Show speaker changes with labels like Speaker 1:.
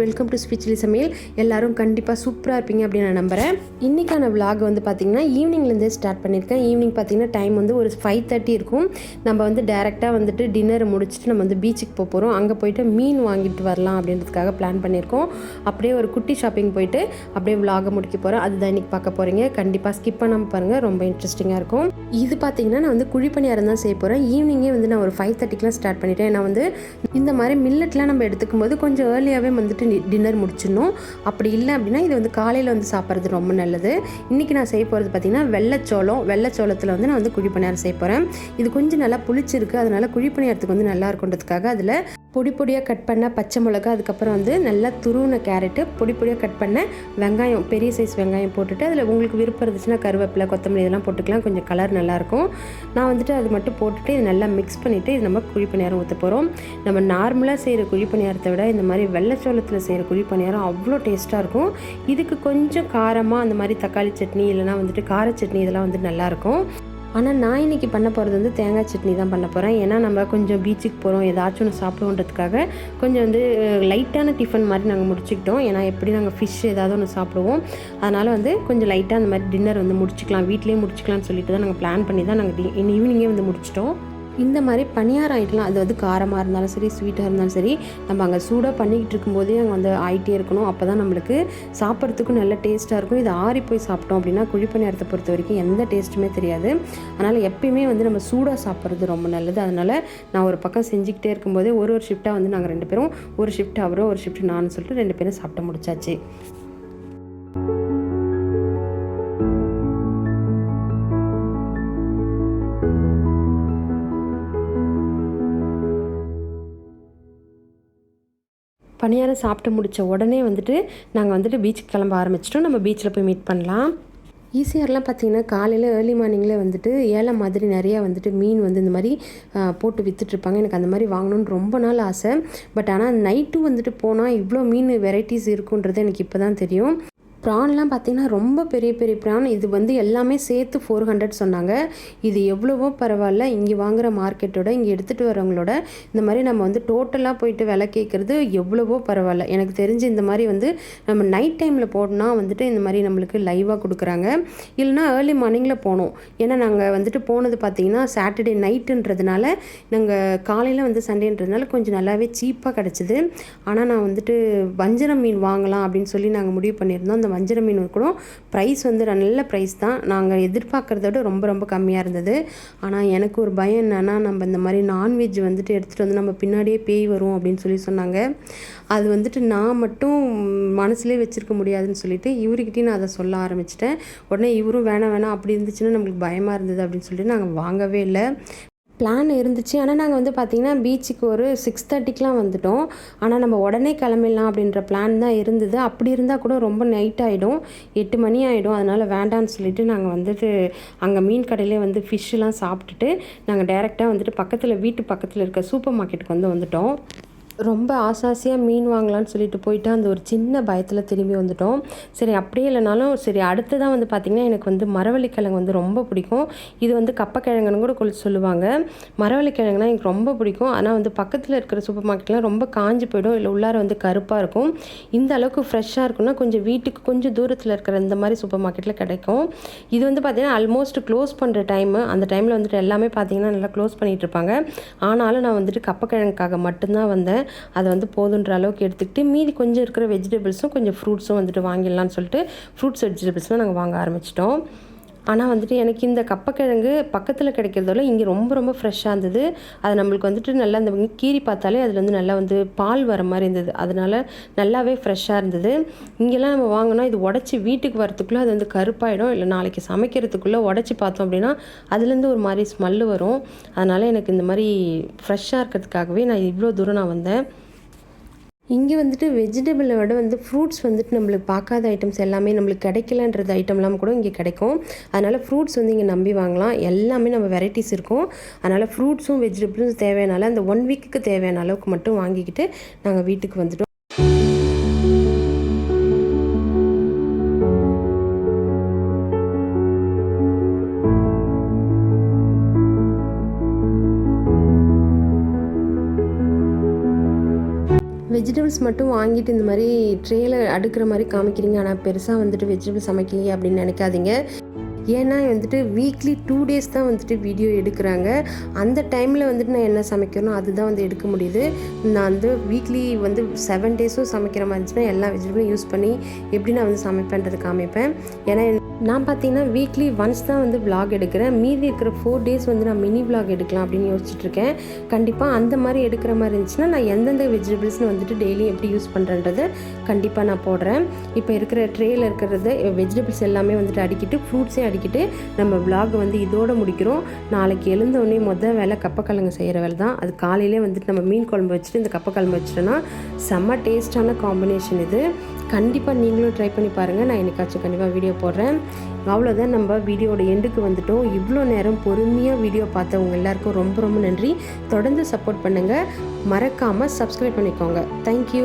Speaker 1: Welcome to spiritually சமையல் எல்லாரும் கண்டிப்பாக சூப்பராக இருப்பீங்க அப்படின்னு நான் நம்புகிறேன் இன்றைக்கான vlog வந்து பார்த்திங்கன்னா ஈவினிங்லேருந்தே ஸ்டார்ட் பண்ணியிருக்கேன் ஈவினிங் பார்த்திங்கன்னா டைம் வந்து ஒரு ஃபைவ் தேர்ட்டி இருக்கும். நம்ம வந்து டேரெக்டாக வந்துட்டு டின்னரை முடிச்சுட்டு நம்ம வந்து பீச்சுக்கு போக போகிறோம் அங்கே போயிட்டு மீன் வாங்கிட்டு வரலாம் அப்படின்றதுக்காக பிளான் பண்ணியிருக்கோம் அப்படியே ஒரு குட்டி ஷாப்பிங் போயிட்டு அப்படியே vlog-அ முடிக்க போகிறேன் அதுதான் இன்றைக்கி பார்க்க போகிறீங்க கண்டிப்பாக ஸ்கிப் பண்ணாமல் பாருங்கள் ரொம்ப இன்ட்ரெஸ்டிங்காக இருக்கும். இது பார்த்திங்கன்னா நான் வந்து குழிப்பணியாரம் தான் செய்ய போகிறேன் ஈவினிங்கே வந்து நான் ஒரு ஃபைவ் தேர்ட்டிக்கெலாம் ஸ்டார்ட் பண்ணிட்டேன். நான் வந்து இந்த மாதிரி மில்லட்லாம் நம்ம எடுத்துக்கும் போது கொஞ்சம் ஏர்லியாகவே வந்துட்டு டின்னர் முடிச்சிடணும். அப்படி இல்லை அப்படின்னா இது வந்து காலையில் வந்து சாப்பிட்றது ரொம்ப நல்லது. இன்றைக்கி நான் செய்ய போகிறது பார்த்திங்கன்னா வெள்ளச்சோளம். வெள்ளச்சோளத்தில் வந்து நான் வந்து குழிப்பணியாரம் செய்ய போகிறேன் இது கொஞ்சம் நல்லா புளிச்சிருக்கு. அதனால் குழிப்பணியாரத்துக்கு வந்து நல்லா இருக்குன்றதுக்காக அதில் பொடி பொடியாக கட் பண்ண பச்சை மிளகா அதுக்கப்புறம் வந்து நல்லா துருவின கேரட்டு பொடி பொடியாக கட் பண்ண வெங்காயம் பெரிய சைஸ் வெங்காயம் போட்டுட்டு அதில் உங்களுக்கு விருப்பம் இருந்துச்சுன்னா கருவேப்பிலை கொத்தமல்லி இதெல்லாம் போட்டுக்கலாம். கொஞ்சம் கலர் நல்லாயிருக்கும் நான் வந்துட்டு அது மட்டும் போட்டுட்டு இது நல்லா மிக்ஸ் பண்ணிவிட்டு இது நம்ம குழிப்பணியாரம் ஊற்ற போகிறோம் நம்ம நார்மலாக செய்கிற குழிப்பணியாரத்தை விட இந்த மாதிரி வெள்ளைச்சோளத்தில் செய்கிற குழிப்பணியாரம் அவ்வளோ டேஸ்ட்டாக இருக்கும். இதுக்கு கொஞ்சம் காரமாக அந்த மாதிரி தக்காளி சட்னி இல்லைனா வந்துட்டு கார சட்னி இதெல்லாம் வந்து நல்லாயிருக்கும் ஆனால் நான் இன்றைக்கி பண்ண போகிறது வந்து தேங்காய் சட்னி தான் பண்ண போகிறேன் ஏன்னா நம்ம கொஞ்சம் பீச்சுக்கு போகிறோம் ஏதாச்சும் ஒன்று சாப்பிடுவோன்றதுக்காக கொஞ்சம் வந்து லைட்டான டிஃபன் மாதிரி நாங்கள் முடிச்சுக்கிட்டோம். ஏன்னா எப்படி நாங்கள் ஃபிஷ் ஏதாவது ஒன்று சாப்பிடுவோம். அதனால் வந்து கொஞ்சம் லைட்டாக அந்த மாதிரி டின்னர் வந்து முடிச்சுக்கலாம். வீட்லேயே முடிச்சுக்கலாம்னு சொல்லிட்டு தான் நாங்கள் பிளான் பண்ணி தான் நாங்கள் ஈவினிங்கே வந்து முடிச்சிட்டோம். இந்த மாதிரி பணியாரம் ஆகிட்டலாம் அது வந்து காரமாக இருந்தாலும் சரி ஸ்வீட்டாக இருந்தாலும் சரி நம்ம அங்கே சூடாக பண்ணிக்கிட்டு இருக்கும்போதே அங்கே வந்து ஆகிட்டே இருக்கணும். அப்போ தான் நம்மளுக்கு சாப்பிட்றதுக்கும் நல்ல டேஸ்ட்டாக இருக்கும். இது ஆறி போய் சாப்பிட்டோம் அப்படின்னா குழிப்பணியாரத்தை பொறுத்த வரைக்கும் எந்த டேஸ்ட்டுமே தெரியாது. அதனால் எப்பயுமே வந்து நம்ம சூடாக சாப்பிட்றது ரொம்ப நல்லது. அதனால் நான் ஒரு பக்கம் செஞ்சுக்கிட்டே இருக்கும்போதே ஒரு ஒரு ஷிஃப்ட்டாக வந்து நாங்கள் ரெண்டு பேரும் ஒரு ஷிஃப்ட் அவரோ ஒரு ஷிஃப்ட் நான் சொல்லிட்டு ரெண்டு பேரும் சாப்பிட்டு முடிச்சாச்சு. பணியாரம் சாப்பிட்டு முடித்த உடனே வந்துட்டு நாங்கள் வந்துட்டு பீச்சுக்கு கிளம்ப ஆரம்பிச்சிட்டோம். நம்ம பீச்சில் போய் மீட் பண்ணலாம். ஈஸியார்லாம் பார்த்தீங்கன்னா காலையில் ஏர்லி மார்னிங்கில் வந்துட்டு ஏலம் மாதிரி நிறையா வந்துட்டு மீன் வந்து இந்த மாதிரி போட்டு விற்றுட்ருப்பாங்க எனக்கு அந்த மாதிரி வாங்கணும்னு ரொம்ப நாள் ஆசை. பட் ஆனால் நைட்டும் வந்துட்டு போனால் இவ்வளோ மீன் வெரைட்டிஸ் இருக்குன்றது எனக்கு இப்போ தான் தெரியும். ப்ரான்லாம் பார்த்தீங்கன்னா ரொம்ப பெரிய பெரிய ப்ரான். இது வந்து எல்லாமே சேர்த்து ஃபோர் ஹண்ட்ரட் சொன்னாங்க. இது எவ்வளவோ பரவாயில்ல. இங்கே வாங்குகிற மார்க்கெட்டோட இங்கே எடுத்துகிட்டு வரவங்களோட இந்த மாதிரி நம்ம வந்து டோட்டலாக போயிட்டு விலை கேட்குறது எவ்வளவோ பரவாயில்ல. எனக்கு தெரிஞ்சு இந்த மாதிரி வந்து நம்ம நைட் டைமில் போடனா வந்துட்டு இந்த மாதிரி நம்மளுக்கு லைவாக கொடுக்குறாங்க. இல்லைனா ஏர்லி மார்னிங்கில் போனோம் ஏன்னா நாங்கள் வந்துட்டு போனது பார்த்தீங்கன்னா சாட்டர்டே நைட்டுன்றதுனால நாங்கள் காலையில் வந்து சண்டேன்றதுனால கொஞ்சம் நல்லாவே சீப்பாக கிடச்சிது. ஆனால் நான் வந்துட்டு வஞ்சரம் மீன் வாங்கலாம் அப்படின்னு சொல்லி நாங்கள் முடிவு பண்ணியிருந்தோம். அந்த வஞ்சர மீன் கூட ப்ரைஸ் வந்து நல்ல ப்ரைஸ் தான். நாங்கள் எதிர்பார்க்குறத விட ரொம்ப ரொம்ப கம்மியாக இருந்தது. ஆனால் எனக்கு ஒரு பயம் என்னென்னா நம்ம இந்த மாதிரி நான்வெஜ் வந்துட்டு எடுத்துகிட்டு வந்து நம்ம பின்னாடியே பேய் வரும் அப்படின்னு சொல்லி சொன்னாங்க. அது வந்துட்டு நான் மட்டும் மனசுலேயே வச்சுருக்க முடியாதுன்னு சொல்லிட்டு இவர்கிட்டயும் நான் அதை சொல்ல ஆரம்பிச்சிட்டேன். உடனே இவரும் வேணாம் வேணாம் அப்படி இருந்துச்சுன்னா நம்மளுக்கு பயமாக இருந்தது அப்படின்னு சொல்லிட்டு நாங்கள் வாங்கவே இல்லை. பிளான் இருந்துச்சு. ஆனால் நாங்கள் வந்து பார்த்திங்கன்னா பீச்சுக்கு ஒரு சிக்ஸ் தேர்ட்டிக்கெலாம் வந்துட்டோம். ஆனால் நம்ம உடனே கிளம்பிடலாம் அப்படின்ற பிளான் தான் இருந்தது. அப்படி இருந்தால் கூட ரொம்ப நைட் ஆகிடும் எட்டு மணி ஆகிடும் அதனால் வேண்டாம்னு சொல்லிட்டு நாங்கள் வந்துட்டு அங்கே மீன் கடையிலே வந்து ஃபிஷ்ஷெலாம் சாப்பிட்டுட்டு நாங்கள் டைரெக்டாக வந்துட்டு பக்கத்தில் வீட்டு பக்கத்தில் இருக்க சூப்பர் மார்க்கெட்டுக்கு வந்து வந்துட்டோம். ரொம்ப ஆசாசியாக மீன் வாங்கலாம்னு சொல்லிட்டு போயிட்டு அந்த ஒரு சின்ன பயத்தில் திரும்பி வந்துட்டோம். சரி அப்படியே இல்லைனாலும் சரி அடுத்ததான் வந்து பார்த்திங்கன்னா எனக்கு வந்து மரவள்ளிக்கிழங்கு வந்து ரொம்ப பிடிக்கும். இது வந்து கப்பக்கிழங்குன்னு கூட கொள் சொல்லுவாங்க. மரவள்ளிக்கிழங்குனா எனக்கு ரொம்ப பிடிக்கும். ஆனால் வந்து பக்கத்தில் இருக்கிற சூப்பர் மார்க்கெட்லாம் ரொம்ப காஞ்சி போயிடும். இல்லை உள்ளார வந்து கருப்பாக இருக்கும். இந்த அளவுக்கு ஃப்ரெஷ்ஷாக இருக்கும்னா கொஞ்சம் வீட்டுக்கு கொஞ்சம் தூரத்தில் இருக்கிற இந்த மாதிரி சூப்பர் மார்க்கெட்டில் கிடைக்கும். இது வந்து பார்த்திங்கன்னா ஆல்மோஸ்ட் க்ளோஸ் பண்ணுற டைமு அந்த டைமில் வந்துட்டு எல்லாமே பார்த்திங்கன்னா நல்லா க்ளோஸ் பண்ணிகிட்டு இருப்பாங்க. ஆனாலும் நான் வந்துட்டு கப்பக்கிழங்குக்காக மட்டும்தான் வந்தேன். அதை வந்து போதுன்ற அளவுக்கு எடுத்துக்கிட்டு மீதி கொஞ்சம் இருக்கிற வெஜிடபிள்ஸும் கொஞ்சம் ஃப்ரூட்ஸும் வந்துட்டு வாங்கிடலாம்னு சொல்லிட்டு ஃப்ரூட்ஸ் வெஜிடபிள்ஸ்லாம் நாங்கள் வாங்க ஆரம்பிச்சிட்டோம். ஆனால் வந்துட்டு எனக்கு இந்த கப்பக்கிழங்கு பக்கத்தில் கிடைக்கிறதோட இங்கே ரொம்ப ரொம்ப ஃப்ரெஷ்ஷாக இருந்தது. அது நம்மளுக்கு வந்துட்டு நல்லா அந்த கீறி பார்த்தாலே அதில் வந்து நல்லா வந்து பால் வர மாதிரி இருந்தது. அதனால நல்லாவே ஃப்ரெஷ்ஷாக இருந்தது. இங்கெல்லாம் நம்ம வாங்கினா இது உடச்சி வீட்டுக்கு வரத்துக்குள்ளே அது வந்து கருப்பாயிடும். இல்லை நாளைக்கு சமைக்கிறதுக்குள்ளே உடச்சி பார்த்தோம் அப்படின்னா அதுலேருந்து ஒரு மாதிரி ஸ்மெல்லு வரும். அதனால் எனக்கு இந்த மாதிரி ஃப்ரெஷ்ஷாக இருக்கிறதுக்காகவே நான் இவ்வளோ தூரம் நான் வந்தேன். இங்கே வந்துட்டு வெஜிடபிளை விட வந்து ஃப்ரூட்ஸ் வந்துட்டு நம்மளுக்கு பார்க்காத ஐட்டம்ஸ் எல்லாமே நம்மளுக்கு கிடைக்கலன்றது ஐட்டம்லாம் கூட இங்கே கிடைக்கும். அதனால் ஃப்ரூட்ஸ் வந்து இங்கே நம்பி வாங்கலாம். எல்லாமே நம்ம வெரைட்டிஸ் இருக்கும். அதனால் ஃப்ரூட்ஸும் வெஜிடபிள்ஸும் தேவையானால அந்த ஒன் வீக்குக்கு தேவையான அளவுக்கு மட்டும் வாங்கிக்கிட்டு நாங்கள் வீட்டுக்கு வந்துட்டோம். வெஜிடபிள்ஸ் மட்டும் வாங்கிட்டு இந்த மாதிரி ட்ரேயில் அடுக்கிற மாதிரி காமிக்கிறீங்க. ஆனால் பெருசாக வந்துட்டு வெஜிடபிள்ஸ் சமைக்கலையே அப்படின்னு நினைக்காதீங்க. ஏன்னா வந்துட்டு வீக்லி டூ டேஸ் தான் வந்துட்டு வீடியோ எடுக்கிறாங்க. அந்த டைமில் வந்துட்டு நான் என்ன சமைக்கணும் அதுதான் வந்து எடுக்க முடியுது. நான் வந்து வீக்லி வந்து செவன் டேஸும் சமைக்கிற மாதிரி இருந்துச்சுன்னா எல்லா வெஜிடபிளும் யூஸ் பண்ணி எப்படி நான் வந்து சமைப்பேன்றது காமிப்பேன். ஏன்னா நான் பார்த்தீங்கன்னா வீக்லி ஒன்ஸ் தான் வந்து vlog எடுக்கிறேன். மீதி இருக்கிற ஃபோர் டேஸ் வந்து நான் மினி vlog எடுக்கலாம் அப்படின்னு யோசிச்சுட்ருக்கேன் கண்டிப்பாக அந்த மாதிரி எடுக்கிற மாதிரி இருந்துச்சுன்னா நான் எந்தெந்த வெஜிடபிள்ஸ்னு வந்துட்டு டெய்லி எப்படி யூஸ் பண்ணுறன்றது கண்டிப்பாக நான் போடுறேன். இப்போ இருக்கிற ட்ரேயில் இருக்கிறது வெஜிடபிள்ஸ் எல்லாமே வந்துட்டு அடிக்கிட்டு ஃப்ரூட்ஸே அடிக்கிட்டு நம்ம vlog வந்து இதோடு முடிக்கிறோம். நாளைக்கு எழுந்தோடனே மொதல் வேலை கப்பக்கிழங்கு செய்கிற வேலை தான். அது காலையிலே வந்துட்டு நம்ம மீன் குழம்பு வச்சுட்டு இந்த கப்பக்கிழம்பு வச்சுட்டோன்னா செம்ம டேஸ்டான காம்பினேஷன் இது. கண்டிப்பாக நீங்களும் ட்ரை பண்ணி பாருங்கள் நான் என்னைக்காச்சும் கண்டிப்பாக வீடியோ போடுறேன். அவ்வளோதான் நம்ம வீடியோட எண்டுக்கு வந்துட்டோம். இவ்வளோ நேரம் பொறுமையாக வீடியோ பார்த்தவங்க எல்லாருக்கும் ரொம்ப ரொம்ப நன்றி. தொடர்ந்து சப்போர்ட் பண்ணுங்கள் மறக்காமல் சப்ஸ்கிரைப் பண்ணிக்கோங்க. தேங்க்யூ